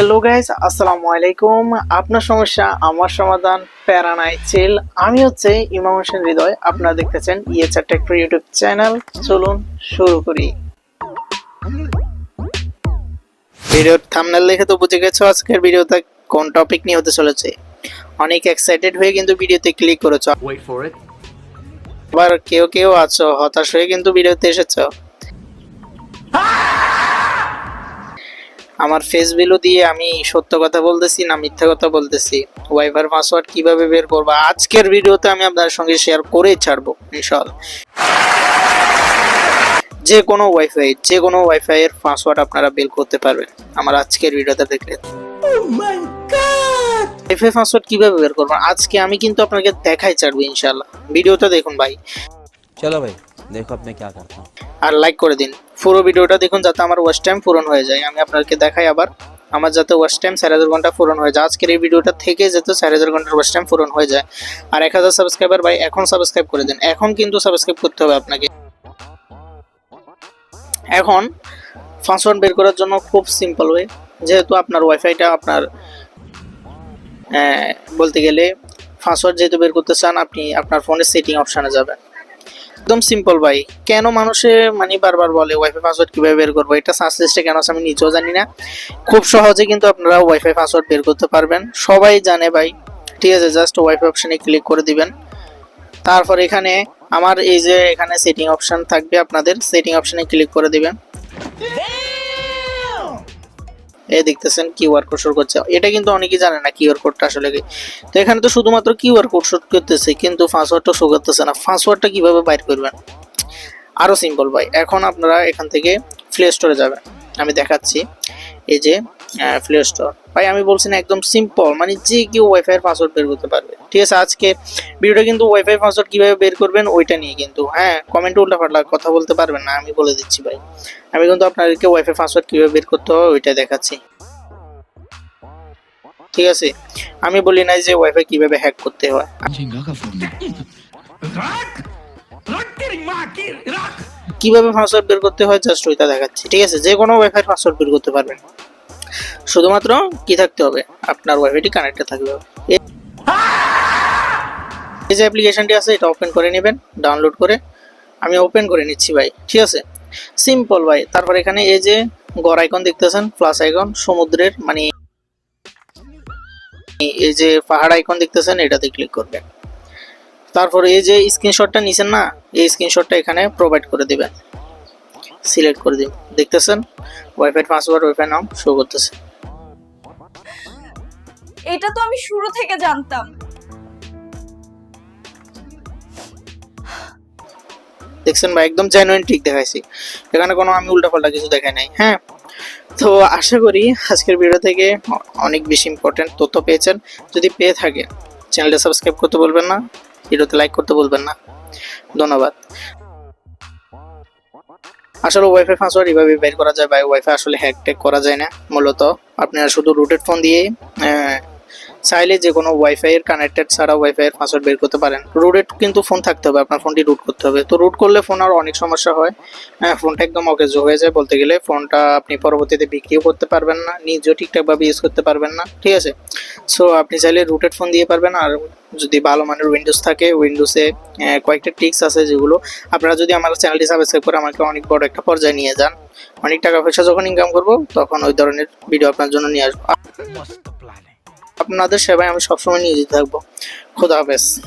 Hello guys আসসালামু আলাইকুম আপনার সমস্যা আমার সমাধান প্যারা নাই চিল আমি হচ্ছে ইমাম হোসেন হৃদয় আপনারা দেখতেছেন ইয়েচার টেক্টর ইউটিউব চ্যানেল চলুন শুরু করি ভিডিওর থাম্বনেল দেখে তো বুঝে গেছো আজকের ভিডিওতে কোন টপিক নিয়ে হতে চলেছে। অনেক এক্সাইটেড হয়ে কিন্তু ভিডিওতে ক্লিক করেছ। আবার কেউ কেউ আছো হতাশ হয়ে কিন্তু ভিডিওতে এসেছ। আমার ফেস ভ্যালু দিয়ে আমি সত্য কথা বলতেছি না মিথ্যা কথা বলতেছি? ওয়াইফার পাসওয়ার্ড কীভাবে বের করব? আজকের ভিডিওতে আমি আপনার সঙ্গে শেয়ার করে ছাড়বো ইনশাল্লাহ যে কোনো ওয়াইফাই যে কোনো ওয়াইফাই এর পাসওয়ার্ড আপনারা বের করতে পারবেন আমার আজকের ভিডিওটা দেখলে ওয়াইফাই পাসওয়ার্ড কীভাবে বের করব? আজকে আমি কিন্তু আপনাকে দেখাই ছাড়বো ইনশাল্লাহ ভিডিওটা দেখুন ভাই। চলো ভাই দেখো আপনি কি করতে আর লাইক করে দিন। পুরো ভিডিওটা দেখুন যাতে আমার ওয়াচ টাইম পূরণ হয়ে যায়। আমি আপনাকে দেখাই আবার, আমার যাতে ওয়াচ টাইম চার হাজার ঘণ্টা পূরণ হয়ে যায়। আজকের এই ভিডিওটা থেকে যাতে চার হাজার ঘণ্টার ওয়াচ টাইম পূরণ হয়ে যায়। আর এক হাজার সাবস্ক্রাইবার ভাই, এখন সাবস্ক্রাইব করে দিন। এখন কিন্তু সাবস্ক্রাইব করতে হবে আপনাকে। এখন পাসওয়ার্ড বের করার জন্য খুব সিম্পল ওয়ে যেহেতু আপনার ওয়াইফাইটা আপনার বলতে গেলে পাসওয়ার্ড যেহেতু বের করতে চান, আপনি আপনার ফোনের সেটিং অপশানে যাবেন। একদম সিম্পল ভাই। কেন মানুষে মানে বারবার বলে ওয়াইফাই পাসওয়ার্ড কীভাবে বের করব? এটা সার্চ লিস্টে কেন আছে আমি নিজেও জানি না। খুব সহজে কিন্তু আপনারা ওয়াইফাই পাসওয়ার্ড বের করতে পারবেন। সবাই জানে ভাই। ঠিক আছে জাস্ট ওয়াইফাই অপশানে ক্লিক করে দিবেন। তারপর এখানে আমার এই যে এখানে সেটিং অপশান থাকবে আপনাদের। সেটিং অপশানে ক্লিক করে দিবেন। এই দেখতেছেন কিউআর কোড শো করছে। এটা কিন্তু অনেকেই জানে না কিউআর কোডটা আসলে কি। তো এখানে তো শুধুমাত্র কিউআর কোড শো করতেছে, কিন্তু পাসওয়ার্ডটা শো করতেছে না। পাসওয়ার্ডটা কীভাবে বাইর করবেন? আরও সিম্পল ভাই, এখন আপনারা এখান থেকে প্লে স্টোরে যাবেন। আমি দেখাচ্ছি। এই যে প্লে স্টোর। ভাই, আমি বলছি না, একদম সিম্পল মানে যে কেউ ওয়াইফাই এর পাসওয়ার্ড বের করতে পারবে। ঠিক আছে, আজকে ভিডিওটা কিন্তু ওয়াইফাই পাসওয়ার্ড কীভাবে বের করবেন, ওইটা নিয়ে কিন্তু হ্যাঁ? কমেন্ট উল্টা পাল্টা কথা বলতে পারবেন না, আমি বলে দিচ্ছি ভাই। আমি কিন্তু আপনাদেরকে ওয়াইফাই পাসওয়ার্ড কীভাবে বের করতে হয় ওইটা দেখাচ্ছি। ঠিক আছে? আমি বলি না যে ওয়াইফাই কীভাবে হ্যাক করতে হয়। কীভাবে পাসওয়ার্ড বের করতে হয় জাস্ট ওইটা দেখাচ্ছি। ঠিক আছে যে কোনো ওয়াইফাই পাসওয়ার্ড বের করতে পারবেন। শুধুমাত্র কি থাকতে হবে? আপনার ওয়াইফাইটি কানেক্টে থাকবে। এই যে অ্যাপ্লিকেশনটি আছে, এটা ওপেন করে নেবেন ডাউনলোড করে। আমি ওপেন করে নিচ্ছি ভাই, ঠিক আছে? সিম্পল ভাই, তারপর এখানে এই যে গড় আইকন দেখতেছেন প্লাস আইকন সমুদ্রের মানে এই যে পাহাড় আইকন দেখতেছেন, এটাতে ক্লিক করবেন। তারপর এই যে স্ক্রিনশটটা নিছেন না, এই স্ক্রিনশটটা এখানে প্রোভাইড করে দিবেন। সিলেক্ট করে দিন। দেখতেছেন? ওয়াইফাই পাসওয়ার্ড ওয়াইফাই নাম শো করতেছে। এটা তো আমি শুরু থেকে জানতাম। দেখছেন ভাই একদম জেনুইন ঠিক দেখাইছি। এখানে কোনো আমি উল্টাপাল্টা কিছু দেখাই নাই হ্যাঁ? তো আশা করি আজকের ভিডিও থেকে অনেক বেশি ইম্পর্টেন্ট তথ্য পেয়েছেন। যদি পেয়ে থাকে চ্যানেলটা সাবস্ক্রাইব করতে বলবেন না ভিডিওতে লাইক করতে বলবেন না। ধন্যবাদ। আসলে ওয়াইফাই পাসওয়ার্ড এভাবে বের করা যায় ভাই ওয়াইফাই আসলে হ্যাক ট্যাক করা যায় না, মূলত। আপনারা শুধু রুটেড ফোন দিয়ে চাইলে যে কোনো ওয়াইফাই এর কানেক্টেড ছাড়া ওয়াইফাই এর পাসওয়ার্ড বের করতে পারেন। রুটেড কিন্তু ফোন থাকতে হবে, আপনার ফোনটি রুট করতে হবে। তো রুট করলে ফোন আর অনেক সমস্যা হয়। হ্যাঁ ফোনটা একদম অকেজ হয়ে যায় বলতে গেলে। ফোনটা আপনি পরবর্তীতে বিক্রিও করতে পারবেন না, নিজেও ঠিকঠাকভাবে ইউজ করতে পারবেন না, ঠিক আছে? সো আপনি চাইলে রুটেড ফোন দিয়ে পারবেন। আর যদি ভালো মানের উইন্ডোজ থাকে উইন্ডোজে কয়েকটা টিক্স আছে যেগুলো আপনারা যদি আমার চ্যানেলটি সাবস্ক্রাইব করে আমাকে অনেক বড় একটা পর্যায়ে নিয়ে যান। অনেক টাকা পয়সা যখন ইনকাম করব, তখন ওই ধরনের ভিডিও আপনার জন্য নিয়ে আসব। আপনাদের সেবায় আমি সবসময় নিয়ে যেতে থাকব। খোদা হাফেজ।